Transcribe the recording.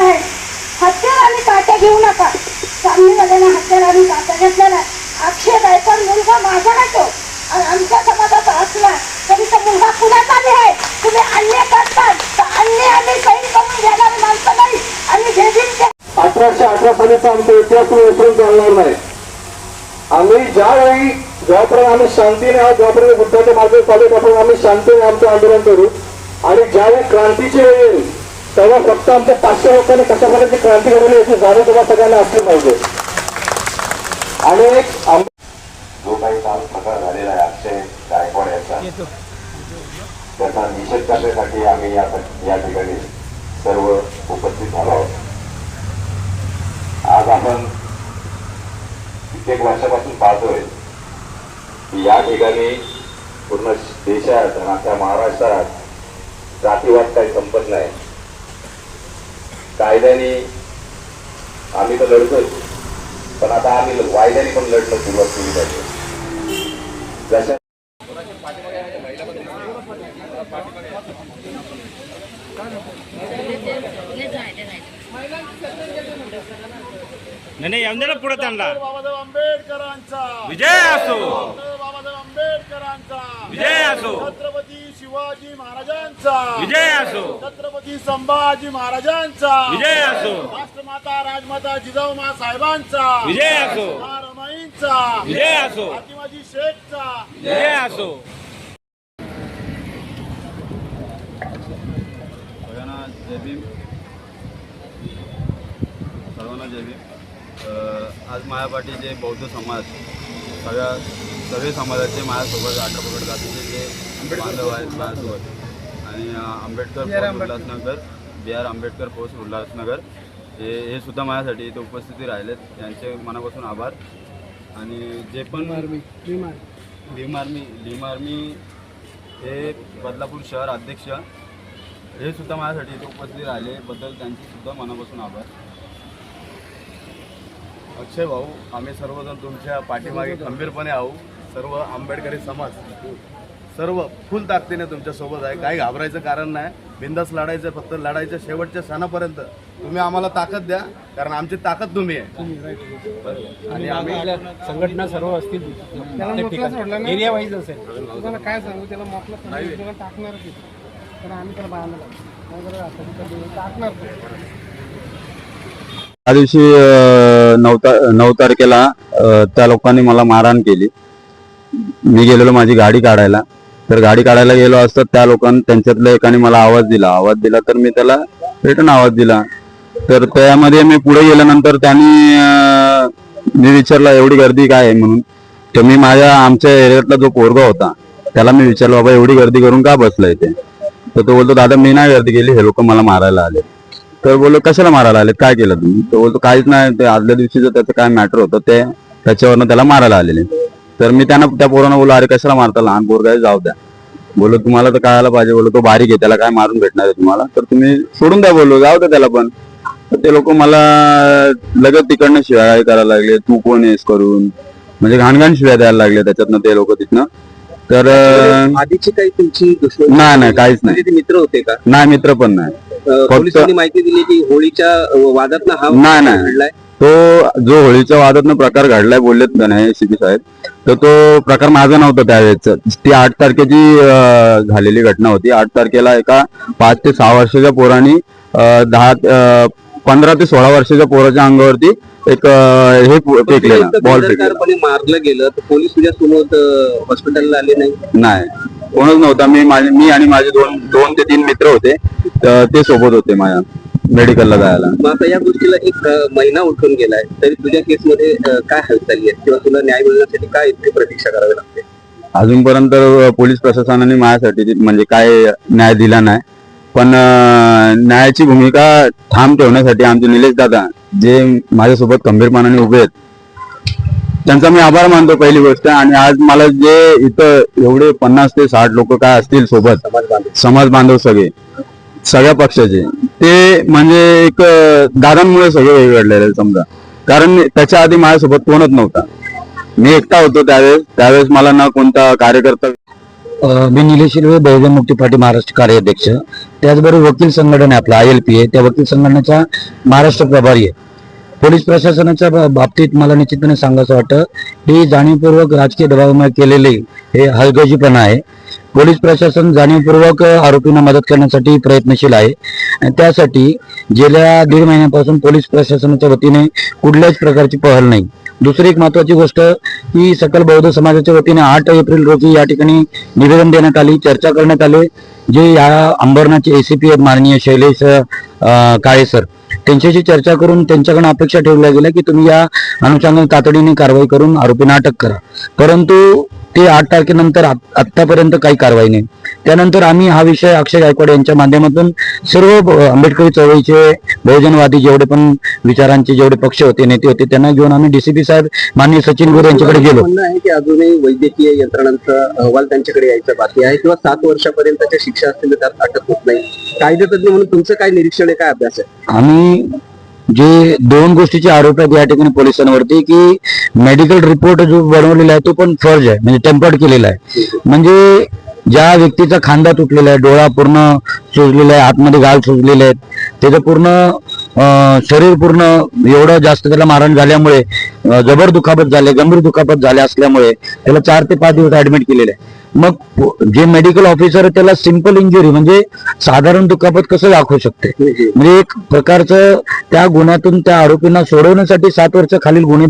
आहे. हत्यार आणि काट्या घेऊ नका. सांगलीमध्ये ना हत्यार आणि काट्या घेतलेला आहे. आक्षेप आहे पण मुलगा माझा नाही तो. आणि आमच्या समाजाचा असला तरी तो मुलगा कुणाचा बी आहे. तुम्ही अन्याय करतात तर अन्याय आम्ही सैन करून घेणारी माणसं नाही. आणि जे दिन अठराशे अठरा सालीचा आमचा इतिहास तुम्ही विसरून चालणार नाही. आम्ही ज्यावेळी जेव्हापर्यंत आम्ही शांतीने आहोत जेव्हापर्यंत बुद्धाच्या मार्ग चालू त्यापर्यंत आम्ही शांतीने आमचं आंदोलन करू. आणि ज्यावेळी क्रांतीची वेळ येईल तेव्हा फक्त आमच्या पाचशे लोकांनी कशा प्रकारची क्रांती घडवली याची जाणीव तुम्हाला सगळ्यांना असली पाहिजे. आणि एक जो काही काल प्रकार झालेला आहे अक्षय गायकवाड यांचा त्याचा निषेध करण्यासाठी आम्ही या या ठिकाणी सर्व उपस्थित झालो आहोत. आज आपण कित्येक वर्षापासून पाहतोय की या ठिकाणी पूर्ण देशात आणि आपल्या महाराष्ट्रात जातीवाद काही संपत नाही. कायद्याने आम्ही तर लढतोय. पण आता आम्ही वायद्याने पण लढणं सुरुवात केली पाहिजे. जशा नाही नाही पुढे त्यांना. बाबासाहेब आंबेडकरांचा. विजय असो. विजय असो. छत्रपती शिवाजी महाराजांचा. विजय असो. छत्रपती संभाजी महाराजांचा. विजय असो. राष्ट्रमाता राजमाता जिजाऊमा साहेबांचा. विजय असो. रमाईंचा विजय असो. फातिमाजी शेखचा विजय असो. सगळ्यांना जय भीम. सर्वांना जय भीम. आज मायापाटीचे बौद्ध समाज सगळ्या सगळे समाजाचे माझ्यासोबत आटोपकड जातीचे जे बांधव आहेत माझ्यासोबत आणि आंबेडकर उल्हासनगर बी आर आंबेडकर फौज उल्हासनगर. हे हे सुद्धा माझ्यासाठी इथे उपस्थिती राहिलेत. त्यांचे मनापासून आभार. आणि जे पण भीम आर्मी. भीम आर्मी. हे बदलापूर शहर अध्यक्ष हे सुद्धा माझ्यासाठी इथे उपस्थित राहिले. बद्दल त्यांचे सुद्धा मनापासून आभार. अक्षय भाऊ आम्ही सर्वजण तुमच्या पाठीमागे खंबीरपणे आहो सर्व आंबेडकरी समाज सर्व फुल ताकदीने तुमच्यासोबत आहे. काही घाबरायचं कारण नाही. बिंदास लढायचं फक्त लढायच्या शेवटच्या क्षणापर्यंत. तुम्ही आम्हाला ताकद द्या कारण आमची ताकद तुम्ही आहे. आणि आम्ही संघटना सर्व असतील प्रत्येक ठिकाणी. एरिया वाईज असेल. तुम्हाला काय सांगू? त्याला आहे. तर आम्ही त्याला तिथं टाकणार. त्या दिवशी नऊ ता- नऊ तारखेला त्या लोकांनी मला मारहाण केली. मी गेलेलो माझी गाडी काढायला. तर गाडी काढायला गेलो असता त्या लोकांनी त्यांच्यातल्या एकाने मला आवाज दिला. आवाज दिला तर मी त्याला रिटर्न आवाज दिला. तर त्यामध्ये मी पुढे गेल्यानंतर त्यांनी मी विचारला एवढी गर्दी काय आहे म्हणून? तर मी माझ्या आमच्या एरियातला जो पोरगा होता त्याला मी विचारलं बाबा एवढी गर्दी करून का बसलाय ते तर तो बोलतो दादा मी नाही गर्दी केली. हे लोक मला मारायला आले. तर बोललो कशाला मारायला आले काय केलं तुम्ही? तो बोलतो काहीच नाही ते आदल्या दिवशीचं त्याचं काय मॅटर होतं ते त्याच्यावरनं त्याला मारायला आलेले. तर मी त्यांना त्या पोरांना बोललो अरे कशाला मारता? लहान पोरगा जाऊ द्या. बोललो तुम्हाला तर कळायला पाहिजे. बोललो तो बारीक आहे त्याला काय मारून भेटणार आहे तुम्हाला? तर तुम्ही सोडून द्या बोललो जाऊ द्या त्याला पण. ते लोक मला लगेच तिकडनं शिवाय करायला लागले तू कोण आहेस करून? म्हणजे घाणघाण शिव्या द्यायला लागले त्याच्यातनं ते लोक तिथनं. तर आधीची काही तुमची नाही नाही काहीच नाही. म्हणजे ते मित्र होते का? नाही मित्र पण नाही. पोलिसांनी माहिती दिली की होळीच्या वादात हा नाही, तो जो होळीच्या वादातनं प्रकार घडलाय बोललेत का नाही सीपी साहेब तर तो प्रकार माझा नव्हता त्यावेळेस. ती आठ तारखेची झालेली घटना होती. आठ तारखेला एका पाच ते सहा वर्षाच्या पोरांनी दहा पंधरा ते सोळा वर्षाच्या पोराच्या अंगावरती एक हे फेकलेला बॉल फेकलेला. बेदरकारपणे मारलं गेलं. तर पोलीस तुझ्या सोबत हॉस्पिटलला आले नाही? नाही. कोणच नव्हता. मी माझे मी आणि माझे दोन दोन ते तीन मित्र होते. ते सोबत होते माझ्या मेडिकलला जायला. मग आता या गोष्टीला एक महिना उठून गेलाय. तरी तुझ्या केसमध्ये अ, काय हालचाली आहेत? किंवा तुला न्याय मिळण्यासाठी काय इथे प्रतीक्षा करावी लागते? अजूनपर्यंत पोलीस प्रशासनाने माझ्यासाठी म्हणजे काय न्याय दिला नाही. पण न्यायाची भूमिका ठाम ठेवण्यासाठी आमचे निलेश दादा जे माझ्यासोबत खंबीरपणाने उभे आहेत त्यांचा मी आभार मानतो पहिली गोष्ट. आणि आज मला जे इथं एवढे पन्नास ते साठ लोक काय असतील सोबत समाज बांधव. सगळे सगळ्या पक्षाचे ते म्हणजे एक दादांमुळे सगळे वेगळे समजा. कारण त्याच्या आधी माझ्यासोबत कोणच नव्हता. मी एकटा होतो त्यावेळेस त्यावेळेस मला ना कोणता कार्यकर्ता मी निलेश शिलवे बहुजन मुक्ती पार्टी महाराष्ट्र कार्याध्यक्ष. त्याचबरोबर वकील संघटना आपला आय एल पी आहे. त्या वकील संघटनेचा महाराष्ट्र प्रभारी आहे. पोलीस प्रशासनाच्या बा- बाबतीत मला निश्चितपणे सांगायचं वाटतं ही जाणीवपूर्वक राजकीय दबावामुळे केलेले हे हलगजीपणा आहे. पोलीस प्रशासन जाणीवपूर्वक आरोपींना मदत करण्यासाठी प्रयत्नशील आहे. आणि त्यासाठी गेल्या दीड महिन्यापासून पोलीस प्रशासनाच्या वतीने कुठल्याच प्रकारची पहल नाही. दुसरी एक महत्वाची गोष्ट की सकल बौद्ध समाजाच्या वतीने आठ एप्रिल रोजी या ठिकाणी निवेदन देण्यात आली चर्चा करण्यात आले जे या अंबरनाथचे एसीपी आहेत माननीय शैलेश काळे सर. त्यांच्याशी चर्चा करून त्यांच्याकडून अपेक्षा ठेवल्या गेल्या की तुम्ही या अनुषंगाने तातडीने कारवाई करून आरोपींना अटक करा. परंतु ते आठ तारखेनंतर आत- आत्तापर्यंत काही कारवाई नाही. त्यानंतर आम्ही हा विषय अक्षय गायकवाड यांच्या माध्यमातून सर्व आंबेडकरी चळवळीचे बहुजनवादी जेवढे पण विचारांचे जेवढे पक्ष होते नेते होते त्यांना घेऊन आम्ही डीसीपी साहेब माननीय सचिन गोरे यांच्याकडे गेलो. आहे की अजूनही वैद्यकीय यंत्रणांचा अहवाल त्यांच्याकडे यायचा बाकी आहे किंवा सात वर्षापर्यंतच्या शिक्षा असतील त्यात अटक होत नाही. कायदेतज्ञ म्हणून तुमचं काय निरीक्षण आहे काय अभ्यास आहे? आम्ही जे दोन गोष्टीचे आरोप आहेत या ठिकाणी पोलिसांवरती की मेडिकल रिपोर्ट जो बनवलेला आहे तो पण फर्ज आहे म्हणजे टेम्पर्ड केलेला आहे. म्हणजे ज्या व्यक्तीचा खांदा तुटलेला आहे डोळा पूर्ण सुजलेला आहे आतमध्ये गाल सुजलेले आहेत त्याचं पूर्ण शरीर पूर्ण एवढं जास्त त्याला मारण झाल्यामुळे जबर दुखापत झाले गंभीर दुखापत झाले असल्यामुळे त्याला चार ते पाच दिवस ऍडमिट केलेले आहे. मग जे मेडिकल ऑफिसर आहे त्याला सिंपल इंजुरी म्हणजे साधारण दुखापत कसं दाखवू शकते? म्हणजे एक प्रकारचं त्या गुन्ह्यातून त्या आरोपींना सोडवण्यासाठी सात वर्ष खालील गुन्हे